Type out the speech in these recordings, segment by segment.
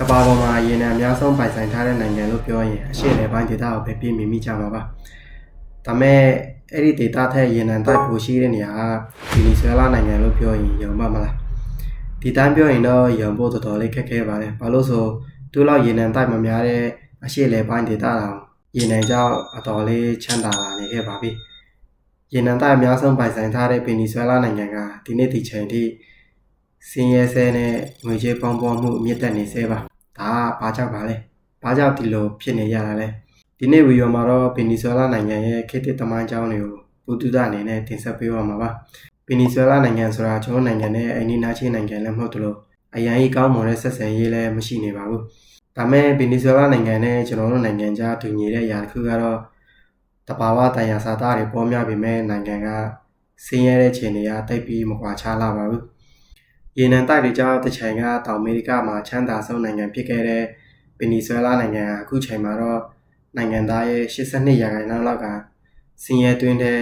ကမ္ဘာပေါ်မှာရေနံအများဆုံးပိုင်ဆိုင်ထားတဲ့နိုင်ငံလို့ပြောရင်အရှေ့နယ်ပိုင်းဒေသကိုပဲပြည်မြင်မိကြမှာပါဒါမဲ့အဲ့ဒီဒေသထက်ရေနံတိုက်ပိုရှိတဲ့နေရာကဗီနီဇွဲလားနိုင်ငံလို့ပြောရင်ယုံပါမလားဒီတိုင်းပြောရင်တော့ယုံဖို့တော်တော်လေးခက်ခဲပါတယ်ဘာလို့ဆိုသူ့လောက်ရေနံတိုက်မများတဲ့အရှေ့နယ်ပိုင်းဒေသတောင်ရေနံကြောင့်အတော်လေးချမ်းသာလာနေခဲ့ပါပြီရေနံတိုက်အများဆုံးပိုင်ဆိုင်ထားတဲ့ဗီနီဇွဲလားနိုင်ငံကဒီနေ့ဒီချိန်ထိ စင်းရဲဆဲနဲ့ငွေကြေးပေါင်းပေါင်းမှုအမြင့်တက်နေဆဲပါဒါကဘာကြောင့်ပါလဲဘာကြောင့်ဒီလိုဖြစ်နေရတာလဲဒီနေ့ဗီဒီယိုမှာတော့ဗင်နီဇွဲလားနိုင်ငံရဲ့ခေတ်သစ်သမိုင်းအကြောင်းတွေကိုပုတုဒအနေနဲ့တင်ဆက်ပေးပါမှာပါဗင်နီဇွဲလားနိုင်ငံဆိုတာကျွန်တော်နိုင်ငံနဲ့အိန္ဒိနာချင်းနိုင်ငံလည်းမဟုတ်သလိုအရန်ကြီးကောင်းမွန်တဲ့ဆက်ဆံရေးလည်းမရှိနေပါဘူးဒါမဲ့ဗင်နီဇွဲလားနိုင်ငံနဲ့ကျွန်တော်တို့နိုင်ငံကြားတူညီတဲ့အရာတစ်ခုကတော့တဘာဝတန်ရာစာသားတွေပေါ်များပေမဲ့နိုင်ငံကစင်းရဲတဲ့ခြေနေရတိတ်ပြီးမကွာခြားလာပါဘူး ရေနံတိုက်တွေကြောင့်တစ်ချိန်ကတောင်အမေရိကမှာချမ်းသာဆုံးနိုင်ငံဖြစ်ခဲ့တဲ့ဗင်နီဇွဲလားနိုင်ငံကအခုချိန်မှာတော့နိုင်ငံသားရဲ့82ရာခိုင်နှုန်းလောက်ကစင်ရဲတွင်းတဲ့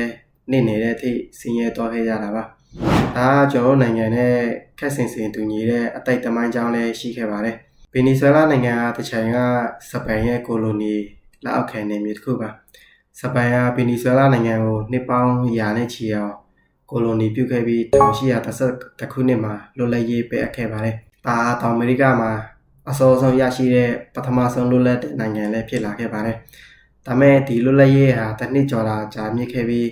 နေနေတဲ့အထိစင်ရဲတော့ခဲ့ရတာပါ။ဒါကကျွန်တော်တို့နိုင်ငံနဲ့ခက်ဆင်ဆင်တူညီတဲ့အတိတ်တမိုင်းကြောင်းလည်းရှိခဲ့ပါတယ်။ဗင်နီဇွဲလားနိုင်ငံကတစ်ချိန်ကစပန်ရဲ့ကိုလိုနီလက်အောက်ခံနေမျိုးတစ်ခုပါ။စပန်ကဗင်နီဇွဲလားနိုင်ငံကိုနှစ်ပေါင်းရာနဲ့ချီအောင် ကိုလိုနီပြုတ်ခဲ့ပြီး1830ခုနှစ်မှာလွတ်လပ်ရေးပေးအပ်ခဲ့ပါတယ်။ဒါတောင်အမေရိကမှာအစောဆုံးရရှိတဲ့ပထမဆုံးလွတ်လပ်တဲ့နိုင်ငံလည်းဖြစ်လာခဲ့ပါတယ်။ဒါမဲ့ဒီလွတ်လပ်ရေးဟာတစ်နှစ်ကျော်တာကြာမြင့်ခဲ့ပြီး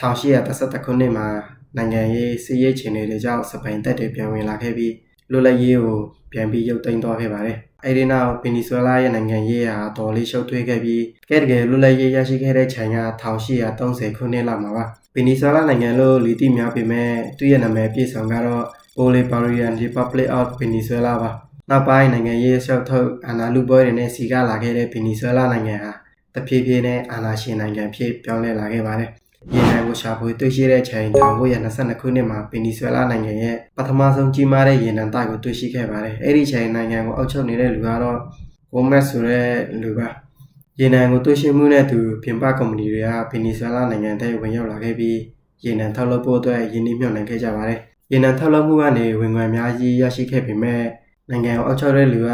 1831ခုနှစ်မှာနိုင်ငံရေးစစ်ရေးခြေတွေကြောင့်စပိန်တပ်တွေပြန်ဝင်လာခဲ့ပြီးလွတ်လပ်ရေးကိုပြန်ပြီးရုပ်သိမ်းသွားခဲ့ပါတယ်။အဲဒီနောက်ဗင်နီဇွဲလားရဲ့နိုင်ငံရေးဟာတော်လေးရှုပ်ထွေးခဲ့ပြီးကဲတကယ်လွတ်လပ်ရေးရရှိခဲ့တဲ့ချိန်က1830ခုနှစ်လောက်မှာပါ။ ဗီနီဇွဲလားနိုင်ငံလို့လူသိများပေမဲ့သူ့ရဲ့နာမည်ပြည့်စုံကတော့ Bolivarian Republic of Venezuela ပါနောက်ပိုင်းနိုင်ငံရေးရှောက်ထုတ်အာဏာလူပွဲတွေနဲ့စီကလာခဲ့တဲ့ဗီနီဇွဲလားနိုင်ငံဟာတဖြည်းဖြည်းနဲ့အာဏာရှင်နိုင်ငံဖြစ်ပြောင်းလဲလာခဲ့ပါတယ်။ရေနံကိုရှာဖွေတွေ့ရှိတဲ့ချိန်1922ခုနှစ်မှာဗီနီဇွဲလားနိုင်ငံရဲ့ပထမဆုံးကြီးမားတဲ့ရေနံတိုက်ကိုတွေ့ရှိခဲ့ပါတယ်။အဲ့ဒီချိန်နိုင်ငံကိုအုပ်ချုပ်နေတဲ့လူကတော့ Gomez ဆိုတဲ့လူပါ။ ရေနံကိုတွေ့ရှိမှုနဲ့သူပြင်ပကုမ္ပဏီတွေကဗီနီဇွဲလားနိုင်ငံထဲဝင်ရောက်လာခဲ့ပြီးရေနံထုတ်လုပ်ဖို့အတွက်ရင်းနှီးမြှုပ်နှံခဲ့ကြပါတယ်။ရေနံထုတ်လုပ်မှုကနေဝင်ငွေအများကြီးရရှိခဲ့ပေမဲ့နိုင်ငံကိုအောက်ချုပ်တဲ့လူက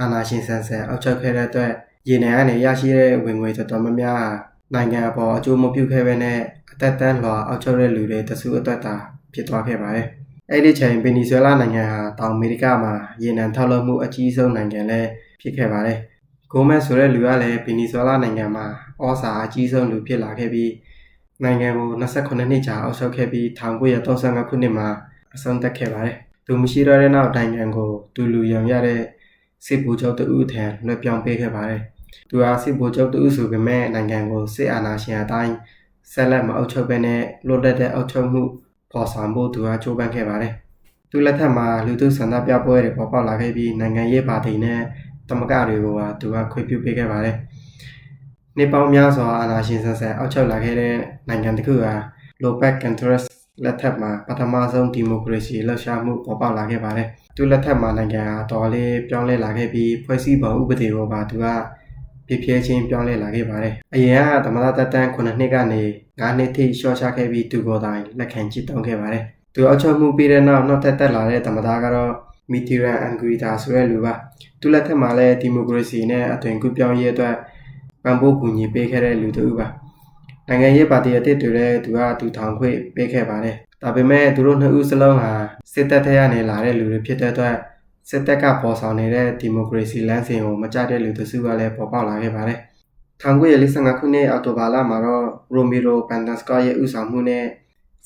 အာဏာရှင်ဆန်ဆန်အောက်ချုပ်ခဲ့တဲ့အတွက်ရေနံကနေရရှိတဲ့ဝင်ငွေတော်တော်များများဟာနိုင်ငံအပေါ်အကျိုးမပြုခဲ့ဘဲနဲ့အသက်တန်းလွှာအောက်ချုပ်တဲ့လူတွေတစုအတွက်သာဖြစ်သွားခဲ့ပါတယ်။အဲ့ဒီချိန်ဗီနီဇွဲလားနိုင်ငံဟာတောင်အမေရိကမှာရေနံထုတ်လုပ်မှုအကြီးဆုံးနိုင်ငံလည်းဖြစ်ခဲ့ပါတယ်။ ဂိုမက်ဆိုတဲ့လူကလည်းဗီနီဇွဲလားနိုင်ငံမှာဩစာအကြီးဆုံးလူဖြစ်လာခဲ့ပြီးနိုင်ငံကို28နှစ်ကြာအောက်ချုပ်ခဲ့ပြီး1935ခုနှစ်မှာအဆုံးသတ်ခဲ့ပါတယ်။သူမရှိတော့တဲ့နောက်နိုင်ငံကိုသူလူယံရတဲ့စစ်ဗိုလ်ချုပ်တဦးထံလွှဲပြောင်းပေးခဲ့ပါတယ်။သူဟာစစ်ဗိုလ်ချုပ်တဦးဆိုပေမဲ့နိုင်ငံကိုစစ်အာဏာရှင်အတိုင်းဆက်လက်မအုပ်ချုပ်ဘဲနဲ့လွတ်လပ်တဲ့အုပ်ချုပ်မှုပေါ်ဆောင်ဖို့သူဟာကြိုးပမ်းခဲ့ပါတယ်။သူလက်ထက်မှာလူထုဆန္ဒပြပွဲတွေပေါ်ပေါက်လာခဲ့ပြီးနိုင်ငံရေးပါတီနဲ့ တမကတွေကိုပါသူကခွင့်ပြုပေးခဲ့ပါတယ်။နှစ်ပေါင်းများစွာအာဏာရှင်ဆန်ဆန်အောက်ချုပ်လာခဲ့တဲ့နိုင်ငံတစ်ခုဟာလိုပက်ကန်ထရက်လက်ထက်မှာပထမဆုံးဒီမိုကရေစီလှုပ်ရှားမှုပေါ်ပေါက်လာခဲ့ပါတယ်။သူလက်ထက်မှာနိုင်ငံဟာတော်လေးပြောင်းလဲလာခဲ့ပြီးဖွဲ့စည်းပုံဥပဒေကိုပါသူကပြည့်ပြည့်ချင်းပြောင်းလဲလာခဲ့ပါတယ်။အရင်ကသမ္မတတက်တန်း9နှစ်ကနေ9နှစ်ထိရှော့ချခဲ့ပြီးသူကိုယ်တိုင်လက်ခံကြည့်တောင်းခဲ့ပါတယ်။သူအောက်ချုပ်မှုပြီးတဲ့နောက်နောက်ထပ်တက်လာတဲ့သမ္မတကတော့ မီတီရန်အန်ဂရီတာဆိုတဲ့လူပါ။သူလက်ထက်မှာလည်းဒီမိုကရေစီနဲ့အသွင်ကူးပြောင်းရေးအတွက်ပံ့ပိုးကူညီပေးခဲ့တဲ့လူတစ်ဦးပါ။နိုင်ငံရေးပါတီအသစ်တွေလည်းသူကသူထောင်ခွင့်ပေးခဲ့ပါတယ်။ဒါပေမဲ့သူတို့နှစ်ဦးစလုံးဟာစစ်တပ်ထက်ကနေလာတဲ့လူတွေဖြစ်တဲ့အတွက်စစ်တပ်ကပေါ်ဆောင်နေတဲ့ဒီမိုကရေစီလမ်းစဉ်ကိုမကြတဲ့လူတစုကလည်းပေါ်ပေါက်လာခဲ့ပါတယ်။1945ခုနှစ်အောက်တိုဘာလမှာတော့ရိုမီရိုပန်တန်စကောရဲ့ဥဆောင်မှုနဲ့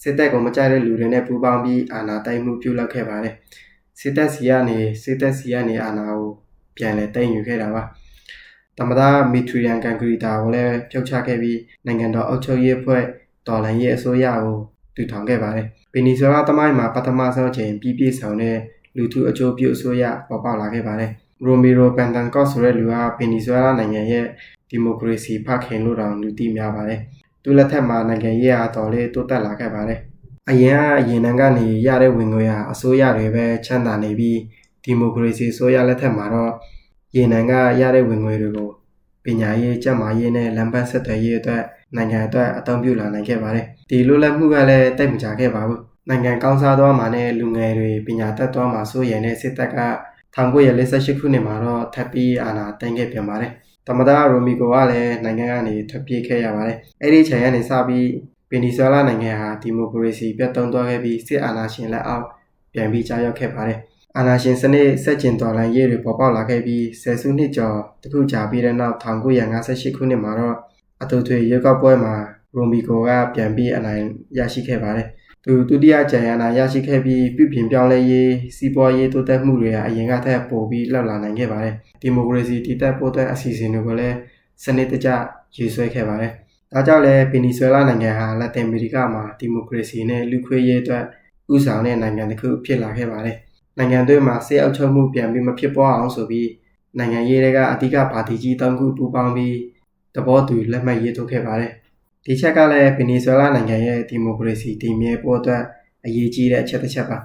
စစ်တပ်ကိုမကြတဲ့လူတွေနဲ့ပူးပေါင်းပြီးအာဏာသိမ်းမှုပြုလုပ်ခဲ့ပါတယ်။ စစ်တပ်စီကနေစစ်တပ်စီကနေအာဏာကိုပြန်လည်သိမ်းယူခဲ့တာပါ။သမ္မတမီထရီယန်ကန်ဂရီတာကိုလည်းဖြုတ်ချခဲ့ပြီးနိုင်ငံတော်အုပ်ချုပ်ရေးအဖွဲ့တော်လှန်ရေးအစိုးရကိုတည်ထောင်ခဲ့ပါတယ်။ဗီနီဇွဲလားတမိုင်းမှာပထမဆုံးအချိန်ပြည်ပြည့်ဆောင်တဲ့လူထုအကျိုးပြုအစိုးရပေါ်ပေါက်လာခဲ့ပါတယ်။ရိုမီရိုပန်တန်ကော့ဆိုတဲ့လူကဗီနီဇွဲလားနိုင်ငံရဲ့ဒီမိုကရေစီဖခင်လို့တောင်လူသိများပါတယ်။သူလက်ထက်မှာနိုင်ငံရေးအားတော်လေးတိုးတက်လာခဲ့ပါတယ်။ အရင်ကအရင်တန်းကနေရတဲ့ဝင်ငွေဟာအစိုးရတွေပဲချမ်းသာနေပြီးဒီမိုကရေစီအစိုးရလက်ထက်မှာတော့ရေနံကရတဲ့ဝင်ငွေတွေကိုပညာရေးကျန်းမာရေးနဲ့လမ်းပန်းဆက်သွယ်ရေးအတွက်နိုင်ငံအတွက်အသုံးပြုလာနိုင်ခဲ့ပါတယ်။ဒီလိုလက်မှုကလည်းတိတ်မကြခဲ့ပါဘူး။နိုင်ငံကောင်းစားသွားမှာနဲ့လူငယ်တွေပညာတတ်သွားမှာစိုးရိမ်တဲ့စစ်တပ်က1948ခုနှစ်မှာတော့ထပ်ပြီးအာဏာသိမ်းခဲ့ပြန်ပါတယ်။သမ္မတရိုမီကိုကလည်းနိုင်ငံကနေထွက်ပြေးခဲ့ရပါတယ်။အဲ့ဒီအချိန်ကနေစပြီး ဗင်နီဇွဲလားနိုင်ငံဟာဒီမိုကရေစီပြတ်သုံးသွားခဲ့ပြီးစစ်အာဏာရှင်လက်အောက်ပြန်ပြီးကြာရောက်ခဲ့ပါတယ်။အာဏာရှင်စနစ်ဆက်ကျင်တော်လှန်ရေးတွေပေါ်ပေါက်လာခဲ့ပြီးဆယ်စုနှစ်ကျော်တခုကြာပြီးတဲ့နောက်1958ခုနှစ်မှာတော့အတူတူရွေးကောက်ပွဲမှာရိုမီကိုကပြန်ပြီးအနိုင်ရရှိခဲ့ပါတယ်။သူဒုတိယကြံရနာရရှိခဲ့ပြီးပြုပြင်ပြောင်းလဲရေးစီးပွားရေးတိုးတက်မှုတွေကအရင်ကထက်ပိုပြီးလှောက်လာနိုင်ခဲ့ပါတယ်။ဒီမိုကရေစီတည်တက်ပို့တဲ့အစီအစဉ်တွေကိုလည်းစနစ်တကျရေးဆွဲခဲ့ပါတယ်။ ဒါကြောင့်လည်းဗင်နီဇွဲလားနိုင်ငံဟာလက်တင်အမေရိကမှာဒီမိုကရေစီနဲ့လူခွေရေးအတွက်ဥဆောင်တဲ့နိုင်ငံတစ်ခုဖြစ်လာခဲ့ပါတယ်။နိုင်ငံတွင်းမှာဆေးအောက်ချုပ်မှုပြန်ပြီးမဖြစ်ပွားအောင်ဆိုပြီးနိုင်ငံရေးတွေကအဓိကပါတီကြီး၃ခုပူးပေါင်းပြီးသဘောတူလက်မှတ်ရေးထိုးခဲ့ပါတယ်။ဒီချက်ကလည်းဗင်နီဇွဲလားနိုင်ငံရဲ့ဒီမိုကရေစီတည်မြဲဖို့အတွက်အရေးကြီးတဲ့အချက်တစ်ချက်ပါ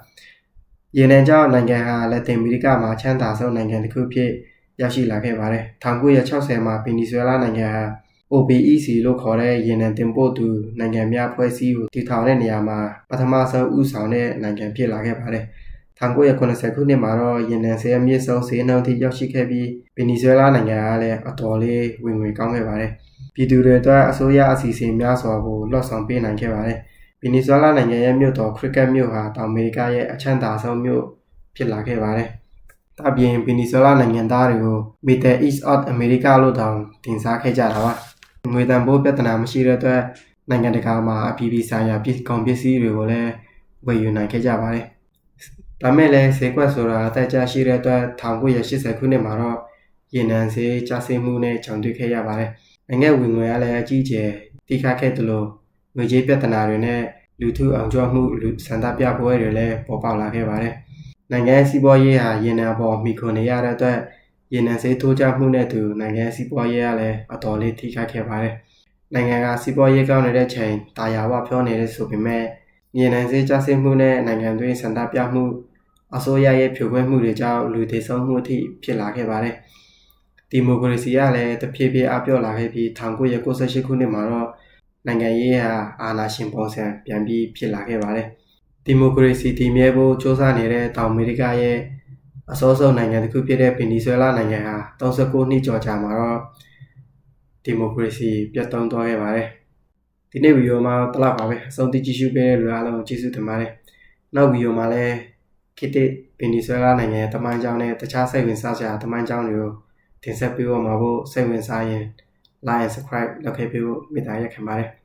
။ရေနံကြောင့်နိုင်ငံဟာလက်တင်အမေရိကမှာချမ်းသာဆုံးနိုင်ငံတစ်ခုဖြစ်ရောက်ရှိလာခဲ့ပါတယ်။1960မှာဗင်နီဇွဲလားနိုင်ငံဟာ OPEC လို့ခေါ်တဲ့ရေနံတင်ပို့သူနိုင်ငံများဖွဲ့စည်းကိုတည်ထောင်တဲ့နေရာမှာပထမဆုံးဦးဆောင်တဲ့နိုင်ငံဖြစ်လာခဲ့ပါတယ်။1980ခုနှစ်မှာတော့ရေနံဆေးအမြင့်ဆုံးဈေးနှုန်းထိရောက်ရှိခဲ့ပြီးဗင်နီဇွဲလားနိုင်ငံကလည်းအတော်လေးဝင်ငွေကောင်းခဲ့ပါတယ်။ပြည်သူတွေအတွက်အစိုးရအစီအစဉ်များစွာကိုလွှတ်ဆောင်ပေးနိုင်ခဲ့ပါတယ်။ဗင်နီဇွဲလားနိုင်ငံရဲ့မြို့တော်ခရစ်ကတ်မြို့ဟာတောင်အမေရိကရဲ့အချမ်းသာဆုံးမြို့ဖြစ်လာခဲ့ပါတယ်။ဒါပြင်ဗင်နီဇွဲလားနိုင်ငံသားတွေကို Middle East of America လို့တောင်တင်စားခဲ့ကြတာပါ။ ငွေတန်ဖိုးပြဿနာမရှိတဲ့အတွက်နိုင်ငံတကာမှာအပြည်ပြည်ဆိုင်ရာပြည်ကုန်ပစ္စည်းတွေကိုလည်းဝယ်ယူနိုင်ခဲ့ကြပါတယ်။ဒါမဲ့လည်းဈေးကွက်ဆိုတာအသက်ကြရှိတဲ့အတွက်1980ခုနှစ်မှာတော့ရေနံဈေးကျဆင်းမှုနဲ့ကြုံတွေ့ခဲ့ရပါတယ်။နိုင်ငံဝင်ငွေကလည်းအကြီးအကျယ်တိခတ်ခဲ့တယ်လို့ငွေကြေးပြဿနာတွေနဲ့လူထုအောင်ကျော်မှုလူစန္ဒပြပွဲတွေလည်းပေါ်ပေါက်လာခဲ့ပါတယ်။နိုင်ငံစီးပွားရေးဟာရေနံပေါ်မိခွန်နေရတဲ့အတွက် ရေနံဈေးထိုးကျမှုနဲ့တူနိုင်ငံစီးပွားရေးကလည်းအတော်လေးထိခိုက်ခဲ့ပါတယ်။နိုင်ငံကစီးပွားရေးကောင်းနေတဲ့ချိန်တာယာဝပြောနေတဲ့ဆိုပေမဲ့ရေနံဈေးကျဆင်းမှုနဲ့နိုင်ငံတွင်းစန္ဒပြမှုအစိုးရရဲ့ဖြိုခွဲမှုတွေကြောင့်လူသေဆုံးမှုအထိဖြစ်လာခဲ့ပါတယ်။ဒီမိုကရေစီကလည်းတဖြည်းဖြည်းအပြော့လာခဲ့ပြီး1998ခုနှစ်မှာတော့နိုင်ငံရေးဟာအာဏာရှင်ပုံစံပြန်ပြီးဖြစ်လာခဲ့ပါတယ်။ဒီမိုကရေစီတည်မြဲဖို့စ조사နေတဲ့တောင်အမေရိကရဲ့ အစောဆုံးနိုင်ငံတစ်ခုဖြစ်တဲ့ဗင်နီဇွဲလားနိုင်ငံဟာ39နှစ်ကျော်ကြာမှာတော့ဒီမိုကရေစီပြတ်သုံးသွားခဲ့ပါတယ်။ဒီနေ့ဗီဒီယိုမှာတလောက်ပါပဲအဆုံးထိကြည့်ရှုပေးတဲ့လူအားလုံးကျေးဇူးတင်ပါတယ်။နောက်ဗီဒီယိုမှာလည်းခေတ်သစ်ဗင်နီဇွဲလားနိုင်ငံရဲ့တမန်ကြောင်းနဲ့တခြားစိတ်ဝင်စားစရာတမန်ကြောင်းတွေကိုတင်ဆက်ပေးဖို့မှာဖို့စိတ်ဝင်စားရင် like and subscribe လုပ်ခဲ့ပေးဖို့မေတ္တာရက်ခံပါတယ်။